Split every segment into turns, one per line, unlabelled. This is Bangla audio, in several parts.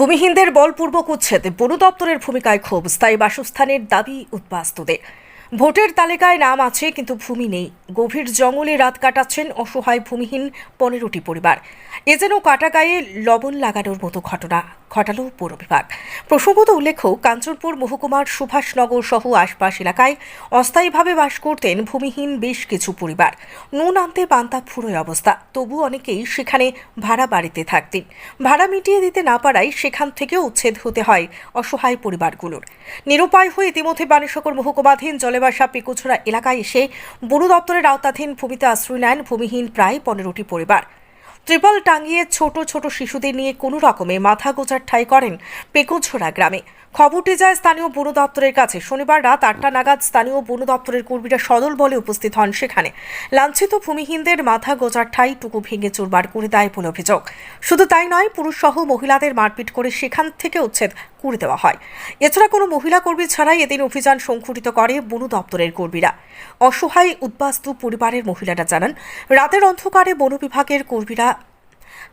ভূমিহীনদের বলপূর্বক উচ্ছেদ। বন দপ্তরের ভূমিকায় ক্ষোভ। স্থায়ী বাসস্থানের দাবি উদ্বাস্তুদের। ভোটের তালিকায় নাম আছে, কিন্তু ভূমি নেই। গভীর জঙ্গলে রাত কাটাচ্ছেন অসহায় ভূমিহীন পনেরোটি পরিবার। এ যেন কাটাগায়ে লবণ লাগানোর মতো ঘটনা। ঘটালো পৌর বিভাগ প্রসঙ্গত উল্লেখ্য, কাঞ্চনপুর মহকুমার সুভাষনগর সহ আশপাশ এলাকায় অস্থায়ীভাবে বাস করতেন ভূমিহীন বেশ কিছু পরিবার। নুন আনতে পান্তা ফুরোয় অবস্থা। তবু অনেকেই সেখানে ভাড়া বাড়িতে থাকতেন। ভাড়া মিটিয়ে দিতে না পারায় সেখান থেকেও উচ্ছেদ হতে হয় অসহায় পরিবারগুলোর। নিরুপায় হয়ে ইতিমধ্যে বানেশ্বকর মহকুমাধীন জলেবাসা পিকুছড়া এলাকায় এসে বন দপ্তরের আওতাধীন ভূমিতে আশ্রয় নেন ভূমিহীন প্রায় পনেরোটি পরিবার। ত্রিপল টাঙিয়ে ছোট ছোট শিশুদের নিয়ে কোনো রকমে মাথা গোজার ঠাই করেন পেকুছড়া গ্রামে। খবরটি যায় স্থানীয় বন দপ্তরের কাছে। শনিবার রাত আটটা নাগাদ স্থানীয় বন দপ্তরের কর্মীরা সদল বলে উপস্থিত হন সেখানে। লাঞ্ছিত ভূমিহীনদের মাথা গোজার ঠাই, টুকু ভেঙে চুরবার করে দেয় বলে অভিযোগ। শুধু তাই নয় পুরুষসহ মহিলাদের মারপিট করে সেখান থেকে উচ্ছেদ করে দেওয়া হয়। এছাড়া কোনো মহিলা কর্মী ছাড়াই এদিন অভিযান সংঘটিত করে বন দপ্তরের কর্মীরা। অসহায়, উদ্বাস্তু পরিবারের মহিলারা জানান, রাতের অন্ধকারে বন বিভাগের কর্মীরা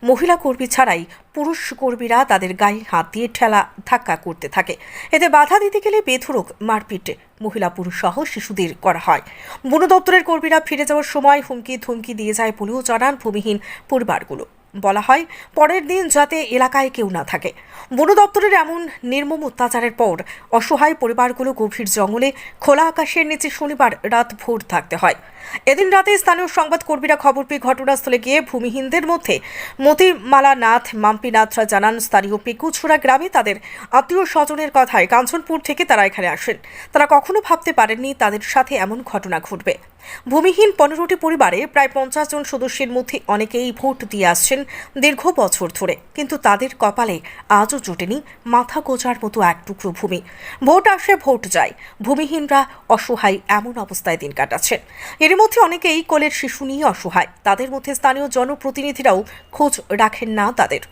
মহিলা কর্মী ছাড়াই পুরুষ কর্মীরা তাদের গায়ে হাত দিয়ে ঠেলা ধাক্কা করতে থাকে। এতে বাধা দিতে গেলে বেধরক মারপিট মহিলা পুরুষ সহ শিশুদের করা হয়। বন দপ্তরের কর্মীরা ফিরে যাওয়ার সময় হুমকি ধুমকি দিয়ে যায় বলেও জানান ভূমিহীন পরিবারগুলো। বলা হয়, পরের দিন যাতে এলাকায় কেউ না থাকে। বন দপ্তরের এমন নির্মম অত্যাচারের পর অসহায় পরিবারগুলো গভীর জঙ্গলে খোলা আকাশের নিচে শনিবার রাত ভোর থাকতে হয়। এদিন রাতে স্থানীয় সংবাদকর্মীরা খবর পেয়ে ঘটনাস্থলে গিয়ে ভূমিহীনদের মধ্যে মতিমালা নাথ মাম্পি নাথরা জানান, স্থানীয় পেকুছড়া গ্রামে তাদের আত্মীয় স্বজনের কথায় কাঞ্চনপুর থেকে তারা এখানে আসেন। তারা কখনো ভাবতে পারেননি তাদের সাথে এমন ঘটনা ঘটবে। ভূমিহীন পনেরোটি পরিবারে প্রায় পঞ্চাশ জন সদস্যের মধ্যে অনেকেই ভোট দিয়ে আসছেন দীর্ঘ বছর ধরে। কিন্তু তাদের কপালে আজও জোটেনি মাথা গোজার মতো এক টুকরো ভূমি। ভোট আসে, ভোট যায়। ভূমিহীনরা অসহায় এমন অবস্থায় দিন কাটাচ্ছেন। এর মধ্যে অনেকেই কোলের শিশু নিয়ে অসহায়। তাদের মধ্যে স্থানীয় জনপ্রতিনিধিরাও খোঁজ রাখেন না তাদের।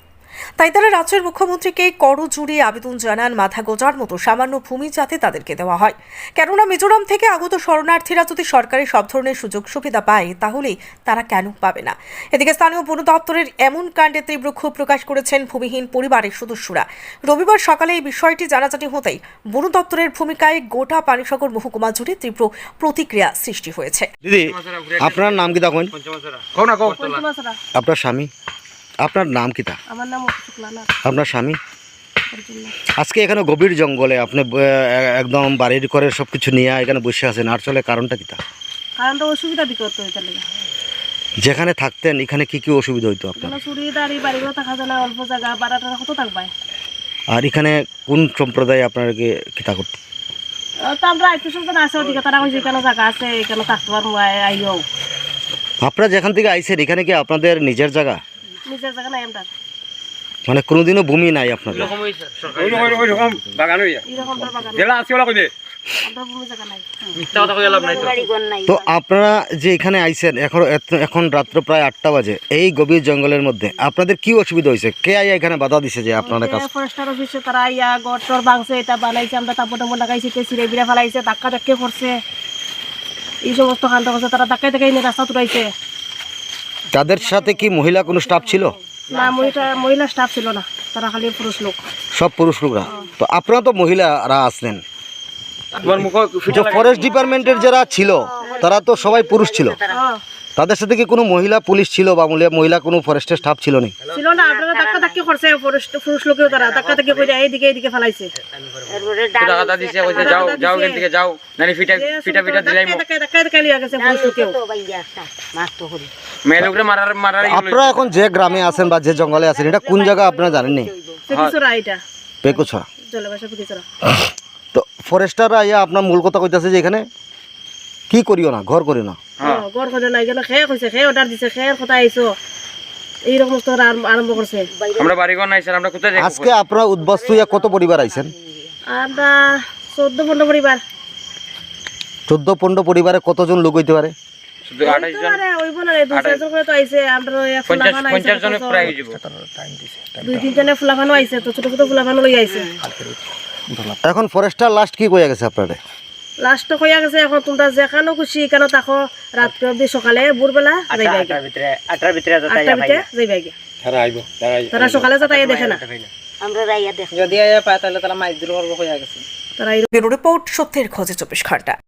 তাই তারা রাজ্যের মুখ্যমন্ত্রীকে করজুড়ে আবেদন জানান মাথা গোজার মতো সামান্য ভূমি যাতে তাদেরকে দেওয়া হয়। কেননা মিজোরাম থেকে আগত শরণার্থীরা যদি সরকারি সব ধরনের সুযোগ সুবিধা পায় তাহলে তারা কেন পাবে না? এদিকে স্থানীয় বন দপ্তরের এমন কাণ্ডে তীব্র ক্ষোভ প্রকাশ করেছেন ভূমিহীন পরিবারের সদস্যরা। রবিবার সকালে এই বিষয়টি জানাজানি হতেই বন দপ্তরের ভূমিকায় গোটা পানিসাগর মহকুমা জুড়ে তীব্র প্রতিক্রিয়া সৃষ্টি হয়েছে।
দিদি আপনার নাম কি তখন? আপনার স্বামী? আপনার নাম কি তা?
আমার নাম
আপনার স্বামী? আজকে এখানে গভীর জঙ্গলে আপনি একদম বাড়ির করে সব কিছু নিয়ে এখানে বসে আছেন আর চলে কারণটা কি তা?
কারণ তো অসুবিধা বিকট হইতে লাগে
যেখানে থাকতেন এখানে কি কি অসুবিধা হইতো আপনার?
অল্প জায়গা বাড়াটা কত
আর এখানে কোন সম্প্রদায় আপনাকে কিতা করতো? আপনারা যেখান থেকে আইছেন এখানে কি আপনাদের নিজের জায়গা?
নিজের জায়গা নাই আমরা।
মানে কোনোদিনও ভূমি নাই আপনাদের?
ওই রকম ওই রকম বাগান হইয়া।
এরকম তোর বাগান।
জেলা আছে ওলা কই দে
আমরা ভূমি জায়গা নাই।
মিথ্যা কথা কইলাম নাই তো।
তো আপনারা যে এখানে আইছেন এখন এখন রাত্র প্রায় আটটা বাজে এই গভীর জঙ্গলের মধ্যে আপনাদের কি অসুবিধা হয়েছে? কে আইয়া এখানে বাধা দিছে যে আপনাদের কাছে
ফরেস্টার অফিসে তারা ইয়া গড় ভাঙছে এটা বানাইছে আমরা তাপর টাপর লাগাইছে কে সিরে বিরা ফেলাইছে ধাক্কা ধাক্কে করছে। এই সমস্ত কাণ্ড করছে তারা ধাক্কাই ধাক্কাই নিয়ে রাস্তা তুলাইছে।
তাদের সাথে কি মহিলা কোনো স্টাফ ছিল?
না মহিলা মহিলা স্টাফ ছিল না। তারা খালি পুরুষ লোক।
সব পুরুষ লোকরা। তো আপনারা তো মহিলারা আসলেন। যে ফরেস্ট ডিপার্টমেন্টের যারা ছিল তারা তো সবাই পুরুষ ছিল। তাদের সাথে কি কোনো মহিলা পুলিশ ছিল বা মহিলা- মহিলা কোনো ফরেস্টের স্টাফ ছিল না?
না ধাক্কা করছে পুরুষ পুরুষ লোকেও তারা। করে এইদিকে এইদিকে ফেলাইছে।
টাকা দিছে কইছে যাও যাও এখান থেকে যাও। নানি ফিটা ফিটা ফিটা দিলাই
ধাক্কা ধাক্কা ধাক্কা ধাক্কা গেছে পুরুষ লোকেও।
মেয়ে লোকরে মারার মারার
আপনারা এখন যে গ্রামে আছেন বা যে জঙ্গলে আছেন এটা কোন জায়গা আপনারা
এটা। জলবাসা পিকিচরা
তো ফরেস্টাররা ইয়া আপনার মূল কথা কইতাছে যে এখানে কি করিও না ঘর করিও না।
হ্যাঁ
গড় খোঁজে নাই গেলে খেয়ে কইছে খেয়ে অর্ডার দিছে খেয়ের কথা আইছো? এইরকম সমস্ত আরম্ভ- আরম্ভ করছে।
আমরা বাড়ি নাই স্যার আমরা কোথায় যাই
আজকে আপনারা উদ্বাস্তু কত পরিবার আইছেন?
আমরা চোদ্দ পনেরো পরিবার।
চোদ্দ পনেরো পরিবারে কতজন লোক হইতে পারে?
শুধু আঠাশ জন?
আরে ওইব না রে দুই চারজন করে তো আইছে আমরা ওই
পঞ্চাশ
ফুলাফান
পঞ্চাশ
আইছে
জনের প্রায় যাব
দুই তিন জনে ফুলাফানো আইছে তো ছোট ছোট ফুলাফানো লই আইছে।
এখন ফরেস্টার লাস্ট কি কইয়া গেছে আপনারা?
লাস্ট কইয়া গেছে এখন তোমরা যেখানে খুশি কেন থাকো। রাত অব্দি সকালে ভোরবেলা যাইবা।
ভিতরে আটটার ভিতরে
যাইবা গিয়া।
তারা আইব তারা
তারা সকালে যাতাই দেখে না?
আমরা রাইয়া দেখ।
যদি আয়া পায় তাহলে তারা মাছ দূর করব হয়ে গেছে। তারা
রিপোর্ট সত্যের খোঁজে চব্বিশ ঘণ্টা।